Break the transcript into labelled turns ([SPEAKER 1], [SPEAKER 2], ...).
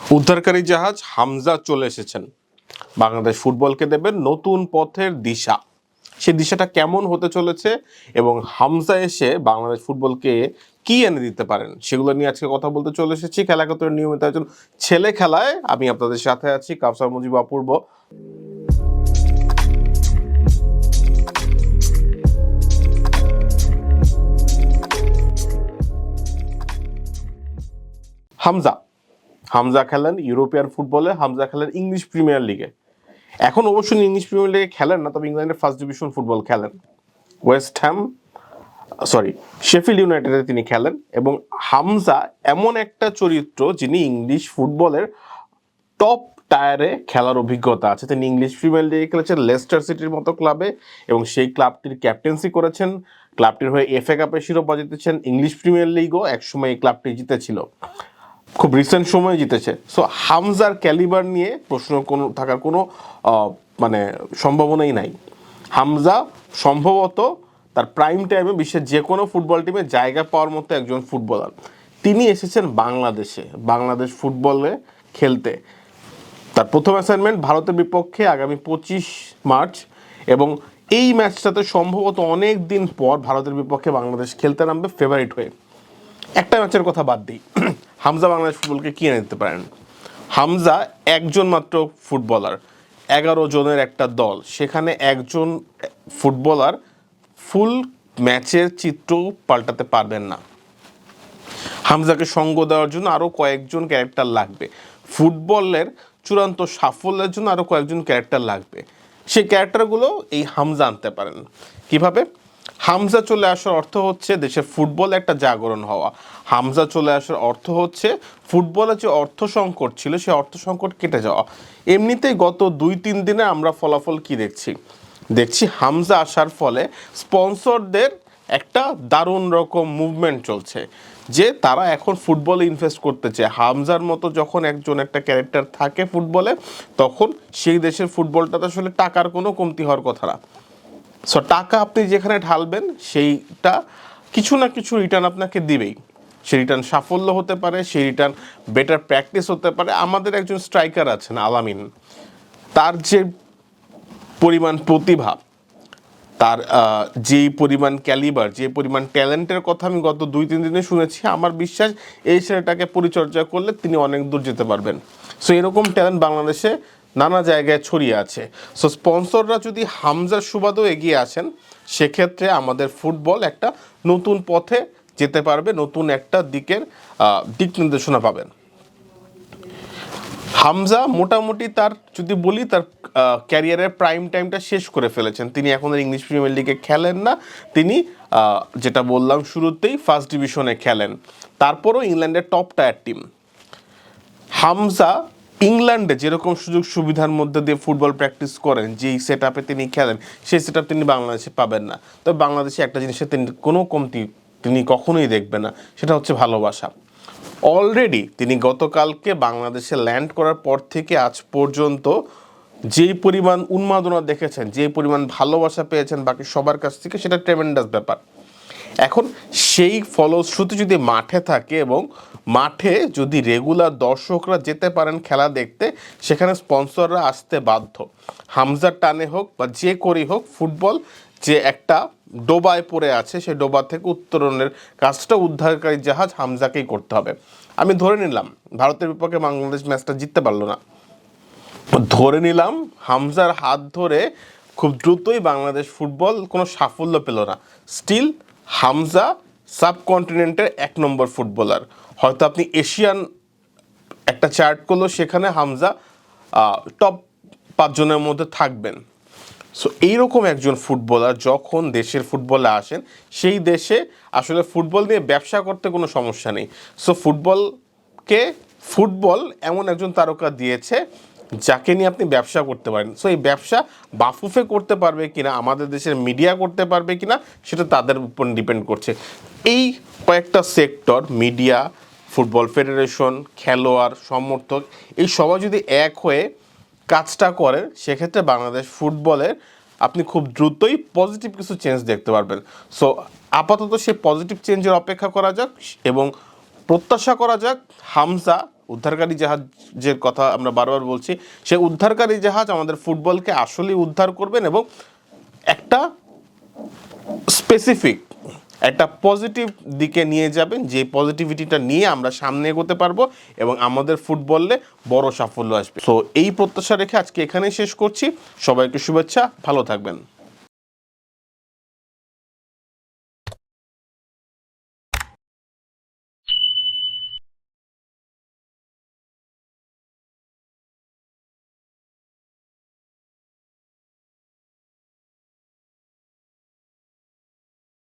[SPEAKER 1] উদ্ধারকারী জাহাজ হামজা চলে এসেছেন। বাংলাদেশ ফুটবলকে দেবেন নতুন পথের দিশা। সেই দিশাটা কেমন হতে চলেছে এবং হামজা এসে বাংলাদেশ ফুটবলকে কি এনে দিতে পারেন, সেগুলো নিয়ে আজকে কথা বলতে চলে এসেছি। খেলাগতের নিয়মিত একজন ছেলে খেলায়। আমি আপনাদের সাথে আছি কাউসার মুজিব অপূর্ব। হামজা হামজা খেলেন ইউরোপিয়ান ফুটবলে, হামজা খেলেন ইংলিশ প্রিমিয়ার লিগে। এখন অবশ্যই ইংলিশ প্রিমিয়ার লিগে খেলেন না, তবে ইংল্যান্ডের ফার্স্ট ডিভিশন ফুটবল খেলেন। ওয়েস্ট হ্যাম, সরি, শেফিল্ড ইউনাইটেডে তিনি খেলেন এবং হামজা এমন একটা চরিত্র যিনি ইংলিশ ফুটবলের টপ টায়ারে খেলার অভিজ্ঞতা আছে। তিনি ইংলিশ প্রিমিয়ার লিগে খেলেছেন লেস্টার সিটির মতো ক্লাবে এবং সেই ক্লাবটির ক্যাপ্টেন্সি করেছেন। ক্লাবটির হয়ে এফএ কাপের শিরোপা জিতেছেন ইংলিশ প্রিমিয়ার লিগও, একসময় এই ক্লাবটি জিতেছিল। খুব রিসেন্ট সময়ে জিতেছে। সো হামজার ক্যালিবার নিয়ে প্রশ্ন কোনো, থাকার কোনো মানে সম্ভাবনাই নাই। হামজা সম্ভবত তার প্রাইম টাইমে বিশ্বের যে কোনো ফুটবল টিমে জায়গা পাওয়ার মতো একজন ফুটবলার তিনি এসেছেন বাংলাদেশে, বাংলাদেশ ফুটবলে খেলতে। তার প্রথম অ্যাসাইনমেন্ট ভারতের বিপক্ষে আগামী পঁচিশ মার্চ এবং এই ম্যাচটাতে সম্ভবত অনেক দিন পর ভারতের বিপক্ষে বাংলাদেশ খেলতে নামবে ফেভারিট হয়ে। একটা ম্যাচের কথা বাদ দিই। হামজা বাংলাদেশ ফুটবলকে কি এনে দিতে পারেন। হামজা একজন মাত্র ফুটবলার, এগারো জনের একটা দল। সেখানে একজন ফুটবলার ফুল ম্যাচের চিত্র পাল্টাতে পারবেন না। হামজাকে সঙ্গ দেওয়ার জন্য আরও কয়েকজন ক্যারেক্টার লাগবে। ফুটবলের চূড়ান্ত সাফল্যের জন্য আরও কয়েকজন ক্যারেক্টার লাগবে। সেই ক্যারেক্টারগুলো এই হামজা আনতে পারেন। কীভাবে? হামজা চলে আসার অর্থ হচ্ছে দেশের ফুটবল একটা জাগরণ হওয়া। হামজা চলে আসার অর্থ হচ্ছে ফুটবলে যে অর্থ সংকট ছিল সে অর্থ সংকট কেটে যাওয়া। এমনিতেই গত দুই, তিন দিনে আমরা ফলাফল কি দেখছি? দেখছি হামজা আসার ফলে স্পন্সরদের একটা দারুণ রকম মুভমেন্ট চলছে, যে তারা এখন ফুটবলে ইনভেস্ট করতে চায়। হামজার মতো যখন একজন একটা ক্যারেক্টার থাকে ফুটবলে, তখন সেই দেশের ফুটবলটাতে আসলে টাকার কোনো কমতি হওয়ার কথা না। সো টাকা আপনি যেখানে ঢালবেন, সেইটা কিছু না কিছু রিটার্ন আপনাকে দিবেই। সেই রিটার্ন সাফল্য হতে পারে সেই রিটার্ন বেটার প্র্যাকটিস হতে পারে। আমাদের একজন স্ট্রাইকার আছেন, আলামিন। তার যে পরিমাণ প্রতিভা, তার যে পরিমাণ ক্যালিবার যে পরিমাণ ট্যালেন্টের কথা আমি গত দুই, তিন দিনে শুনেছি, আমার বিশ্বাস এই ছেলেটাকে পরিচর্যা করলে তিনি অনেক দূর যেতে পারবেন। সো এরকম ট্যালেন্ট বাংলাদেশে নানা জায়গায় ছড়িয়ে আছে। সো স্পন্সররা যদি হামজার সুবাদও এগিয়ে আসেন, সেক্ষেত্রে আমাদের ফুটবল একটা নতুন পথে যেতে পারবে, নতুন একটা দিকের দিক নির্দেশনা পাবেন। হামজা মোটামুটি তার, যদি বলি, তার ক্যারিয়ারের প্রাইম টাইমটা শেষ করে ফেলেছেন। তিনি এখন ইংলিশ প্রিমিয়ার লিগে খেলেন না। তিনি যেটা বললাম শুরুতেই, ফার্স্ট ডিভিশনে খেলেন। তারপরও ইংল্যান্ডের টপ টায়ার টিম। হামজা ইংল্যান্ডে যেরকম সুযোগ সুবিধার মধ্যে দিয়ে ফুটবল প্র্যাকটিস করেন, যেই সেট আপে তিনি খেলেন, সেই সেট আপ তিনি বাংলাদেশে পাবেন না। তবে বাংলাদেশে একটা জিনিসে তিনি কোনো কমতি তিনি কখনোই দেখবেন না, সেটা হচ্ছে ভালোবাসা। অলরেডি তিনি গতকালকে বাংলাদেশে ল্যান্ড করার পর থেকে আজ পর্যন্ত যেই পরিমাণ উন্মাদনা দেখেছেন যে পরিমাণ ভালোবাসা পেয়েছেন বাকি সবার কাছ থেকে, সেটা ট্রেমেন্ডাস ব্যাপার। এখন সেই ফলশ্রুতি যদি মাঠে থাকে এবং মাঠে যদি রেগুলার দর্শকরা যেতে পারেন খেলা দেখতে, সেখানে স্পন্সররা আসতে বাধ্য। হামজার টানে হোক বা যে করেই হোক ফুটবল যে একটা ডোবায় পড়ে আছে সেই ডোবা থেকে উত্তরণের কাজটা উদ্ধারকারী জাহাজ হামজাকেই করতে হবে। আমি ধরে নিলাম, ভারতের বিপক্ষে বাংলাদেশ ম্যাচটা জিততে পারল না। ধরে নিলাম, হামজার হাত ধরে খুব দ্রুতই বাংলাদেশ ফুটবল কোনো সাফল্য পেল না। স্টিল হামজা সাবকন্টিনেন্টের এক নম্বর ফুটবলার। হয়তো আপনি এশিয়ান একটা চার্ট করল সেখানে হামজা টপ পাঁচজনের মধ্যে থাকবেন। সো এইরকম একজন ফুটবলার যখন দেশের ফুটবলে আসেন, সেই দেশে আসলে ফুটবল নিয়ে ব্যবসা করতে কোনো সমস্যা নেই। সো ফুটবলকে, ফুটবল এমন একজন তারকা দিয়েছে যাকে নিয়ে আপনি ব্যবসা করতে পারেন। সো এই ব্যবসা বাফুফে করতে পারবে কিনা, আমাদের দেশের মিডিয়া করতে পারবে কিনা, সেটা তাদের উপর ডিপেন্ড করছে। এই কয়েকটা সেক্টর মিডিয়া ফুটবল ফেডারেশন খেলোয়াড়, সমর্থক, এই সবাই যদি এক হয়ে কাজটা করে, সেক্ষেত্রে বাংলাদেশ ফুটবলের আপনি খুব দ্রুতই পজিটিভ কিছু চেঞ্জ দেখতে পারবেন। সো আপাতত সেই পজিটিভ চেঞ্জের অপেক্ষা করা যাক এবং প্রত্যাশা করা যাক, হামজা উদ্ধারকারী জাহাজের কথা আমরা বারবার বলছি, সেই উদ্ধারকারী জাহাজ আমাদের ফুটবলকে আসলেই উদ্ধার করবেন এবং একটা স্পেসিফিক একটা পজিটিভ দিকে নিয়ে যাবেন, যে পজিটিভিটিটা নিয়ে আমরা সামনে এগোতে পারব এবং আমাদের ফুটবলে বড় সাফল্য আসবে। সো এই প্রত্যাশা রেখে আজকে এখানেই শেষ করছি। সবাইকে শুভেচ্ছা, ভালো থাকবেন।